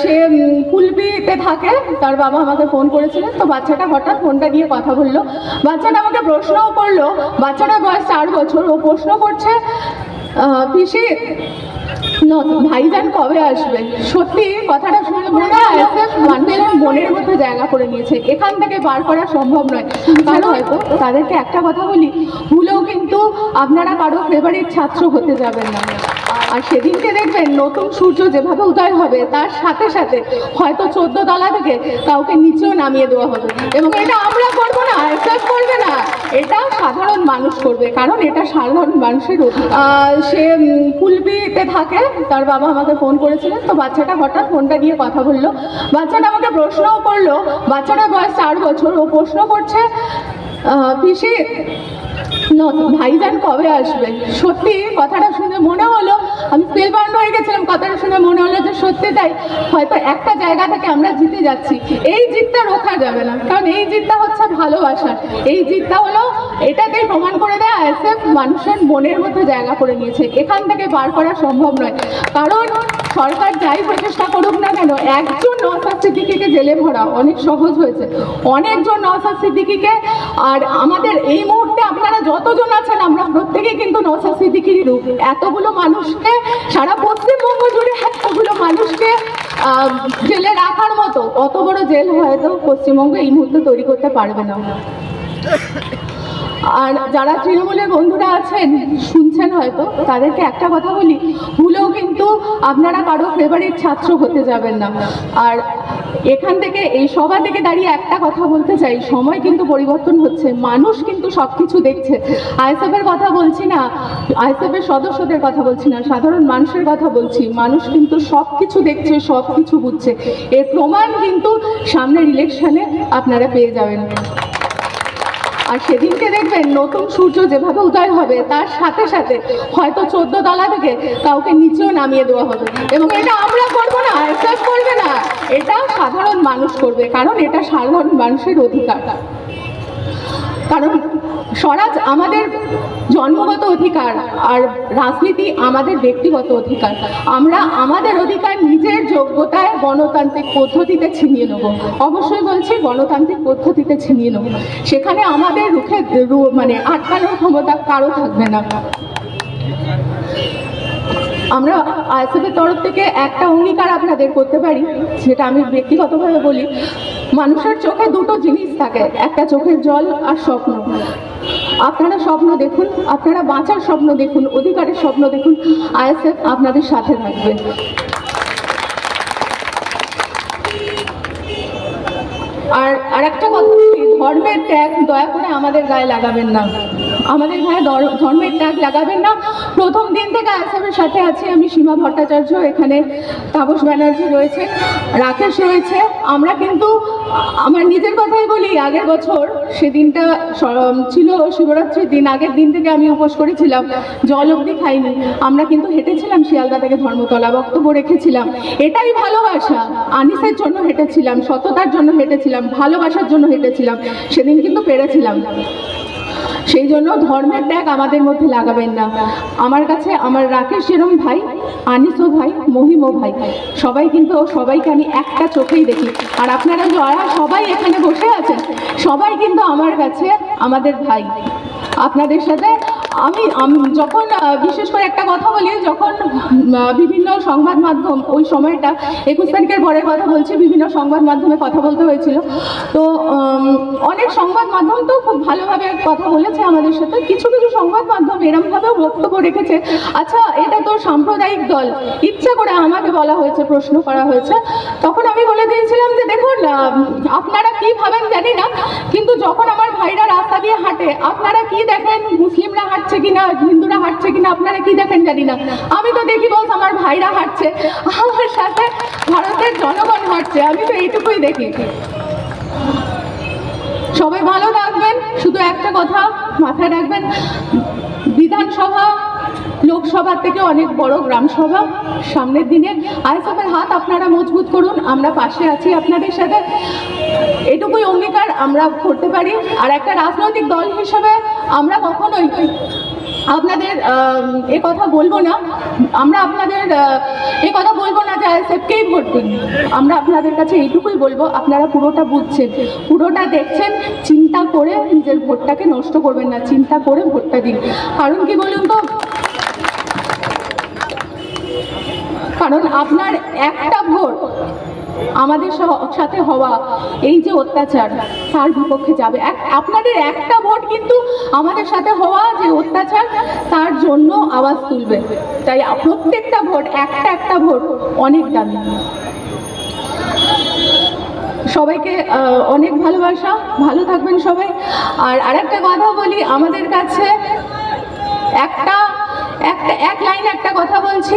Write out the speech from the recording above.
সে কুলপিতে থাকে। তার বাবা আমাকে ফোন করেছিলেন। তো বাচ্চাটা হঠাৎ ফোনটা দিয়ে কথা বলল। বাচ্চাটা আমাকে প্রশ্নও করল। বাচ্চাটার বয়স চার বছর। ও প্রশ্ন করছে পিসি ভাইজান কবে আসবে? সত্যি কথাটা শুনে মনে হয় মানুষের মনের মধ্যে জায়গা করে নিয়েছে। এখান থেকে বার করা সম্ভব নয়। কারণ হয়তো তাদেরকে একটা কথা বলি ভুলেও কিন্তু আপনারা কারও ফেভারিট ছাত্র হতে যাবেন না। আর সেদিনকে দেখবেন নতুন সূর্য যেভাবে উদয় হবে তার সাথে সাথে হয়তো চোদ্দ তলা থেকে কাউকে নিচেও নামিয়ে দেওয়া হবে এবং এটা আমরা করব না অ্যাকসেপ্ট করবে না এটা সাধারণ মানুষ করবে কারণ এটা সাধারণ মানুষের। সে উম, কুলপিতে থাকে তার বাবা আমাকে ফোন করেছিলেন তো বাচ্চাটা হঠাৎ ফোনটা দিয়ে কথা বলল বাচ্চাটা আমাকে প্রশ্নও করল বাচ্চাটার বয়স চার বছর ও প্রশ্ন করছে পিসি ভাইজান কবে আসবে? সত্যি কথাটা শুনে মনে হলো, আমি স্পেলবার্ন হয়ে গেছিলাম, কথাটা শুনে মনে হলো যে সত্যি তাই, হয়তো একটা জায়গা থেকে আমরা জিতে যাচ্ছি। এই জিতটা রোখা যাবে না, কারণ এই জিতটা হচ্ছে ভালোবাসা। এই জিতটা হলো এটাতেই প্রমাণ করে দেয় আইএসএফ মানুষের মনের মধ্যে জায়গা করে নিয়েছে। এখান থেকে বার করা সম্ভব নয়। কারণ সরকার যাই প্রচেষ্টা করুক একজন নওসাদ সিদ্দিকিকে জেলে ভরা, অনেক সহজ হয়েছে। অনেকজন নওসাদ সিদ্দিকিকে, আর আমাদের এই মুহূর্তে আপনারা যতজন আছেন, আমরা প্রত্যেকেই কিন্তু নওসাদ সিদ্দিকিরই রূপ। এতগুলো মানুষকে, সারা পশ্চিমবঙ্গ জুড়ে এতগুলো মানুষকে জেলে রাখার মতো, অত বড় জেল হয়তো পশ্চিমবঙ্গ এই মুহূর্তে তৈরি করতে পারবে না। আর যারা তৃণমূলের বন্ধুরা আছেন, শুনছেন হয়তো, তাদেরকে একটা কথা বলি, ভুলেও কিন্তু আপনারা কারও ফেভারিট ছাত্র হতে যাবেন না। আর এখান থেকে, এই সভা থেকে দাঁড়িয়ে একটা কথা বলতে চাই, সময় কিন্তু পরিবর্তন হচ্ছে, মানুষ কিন্তু সব কিছু দেখছে। আইএসএফের কথা বলছি না, আইএসএফের সদস্যদের কথা বলছি না, সাধারণ মানুষের কথা বলছি, মানুষ কিন্তু সব কিছু দেখছে সব কিছু বুঝছে। এর প্রমাণ কিন্তু সামনের ইলেকশনে আপনারা পেয়ে যাবেন। আর সেদিনকে দেখবেন নতুন সূর্য যেভাবে উদয় হবে, তার সাথে সাথে হয়তো চোদ্দ তলা থেকে কাউকে নিচেও নামিয়ে দেওয়া হবে। এবং এটা আমরা করব না এসাস করবে না। এটা সাধারণ মানুষ করবে, কারণ এটা সাধারণ মানুষের অধিকার। কারণ স্বরাজ আমাদের জন্মগত অধিকার আর রাজনীতি আমাদের ব্যক্তিগত অধিকার। আমরা আমাদের অধিকার নিজের যোগ্যতায় গণতান্ত্রিক পদ্ধতিতে ছিনিয়ে নেব। অবশ্যই বলছি গণতান্ত্রিক পদ্ধতিতে ছিনিয়ে নেব। সেখানে আমাদের রুখে মানে আটকানোর ক্ষমতা কারও থাকবে না। আমরা আইএসএফের তরফ থেকে একটা অঙ্গীকার আপনাদের করতে পারি যেটা আমি ব্যক্তিগতভাবে বলি। মানুষের চোখে দুটো জিনিস থাকে, একটা চোখের জল আর স্বপ্ন। আপনারা স্বপ্ন দেখুন, আপনারা বাঁচার স্বপ্ন দেখুন, অধিকারের স্বপ্ন দেখুন, আইএসএফ আপনাদের সাথে থাকবে। আর আর একটা কথা, ধর্মের ট্যাগ দয়া করে আমাদের গায়ে লাগাবেন না। আমাদের দর- ধর্মের ট্যাগ লাগাবেন না। প্রথম দিন থেকে আসামের সাথে আছি আমি সীমা ভট্টাচার্য, এখানে তাপস ব্যানার্জি রয়েছে, রাকেশ রয়েছে। আমরা কিন্তু, আমার নিজের কথাই বলি, আগের বছর সেদিনটা ছিল শিবরাত্রির দিন, আগের দিন থেকে আমি উপোস করেছিলাম, জল অব্দি খাইনি। আমরা কিন্তু হেঁটেছিলাম শিয়ালদা থেকে ধর্মতলা, বক্তব্য রেখেছিলাম। এটাই ভালোবাসা। আনিসের জন্য হেঁটেছিলাম, সততার জন্য হেঁটেছিলাম, ভালোবাসার জন্য হেঁটেছিলাম, সেদিন কিন্তু পেরেছিলাম। সেই জন্য ধর্মের ত্যাগ আমাদের মধ্যে লাগাবেন না। আমার কাছে আমার রাকেশ যেরম ভাই, আনিসও ভাই, মহিমও ভাই। সবাই কিন্তু, সবাইকে আমি একটা চোখেই দেখি। আর আপনারা যারা সবাই এখানে বসে আছেন, সবাই কিন্তু আমার কাছে আমাদের ভাই। আপনাদের সাথে আমি যখন বিশেষ করে একটা কথা বলি, যখন বিভিন্ন সংবাদ মাধ্যম, ওই সময়টা, একুশ তারিখের পরের কথা বলছি, বিভিন্ন সংবাদ মাধ্যমে কথা বলতে হয়েছিল। তো অনেক সংবাদ মাধ্যম তো খুব ভালোভাবে কথা বলেছে আমাদের সাথে। কিছু কিছু সংবাদ মাধ্যম এরমভাবেও বক্তব্য রেখেছে। আচ্ছা এটা তো সাম্প্রদায়িক দল। ইচ্ছা করে আমাকে বলা হয়েছে, প্রশ্ন করা হয়েছে। তখন আমি বলে দিয়েছিলাম যে, দেখুন আপনারা কি ভাবেন জানি না, কিন্তু যখন আমার ভাইরা রাস্তা দিয়ে হাঁটে, আপনারা কি দেখেন? মুসলিমরা হাঁটছে কিনা? হিন্দুরা হাঁটছে কিনা? আপনারা কি দেখেন জানি না। আমি তো দেখি বলছ আমার ভাইরা হাঁটছে। আমার সাথে ভারতের জনগণ হাঁটছে। আমি তো এইটুকুই দেখি। সবাই ভালো থাকবেন। শুধু একটা কথা মাথায় রাখবেন বিধানসভা লোকসভা থেকে অনেক বড় গ্রাম সভা সামনের দিনে আইএসএফের হাত আপনারা মজবুত করুন, আমরা পাশে আছি আপনাদের সাথে। এটুকুই অঙ্গীকার আমরা করতে পারি। আর একটা রাজনৈতিক দল হিসেবে আমরা কখনোই আপনাদের এ কথা বলব না। আমরা আপনাদের এ কথা বলব না যে আইএসএফকেই ভোট দিন। আমরা আপনাদের কাছে এইটুকুই বলব, আপনারা পুরোটা বুঝছেন। পুরোটা দেখছেন, চিন্তা করে নিজের ভোটটাকে নষ্ট করবেন না, চিন্তা করে ভোটটা দিন। কারণ কি বলুন তো কারণ আপনার একটা ভোট আমাদের সাথে হওয়া এই যে অত্যাচার, তার বিপক্ষে যাবে। আপনাদের একটা ভোট কিন্তু আমাদের সাথে হওয়া যে অত্যাচার, তার জন্য আওয়াজ তুলবে। তাই প্রত্যেকটা ভোট, একটা একটা ভোট অনেক দামি। সবাইকে অনেক ভালোবাসা। ভালো থাকবেন সবাই। আর আরেকটা কথা বলি আমাদের কাছে, একটা একটা এক লাইন একটা কথা বলছি।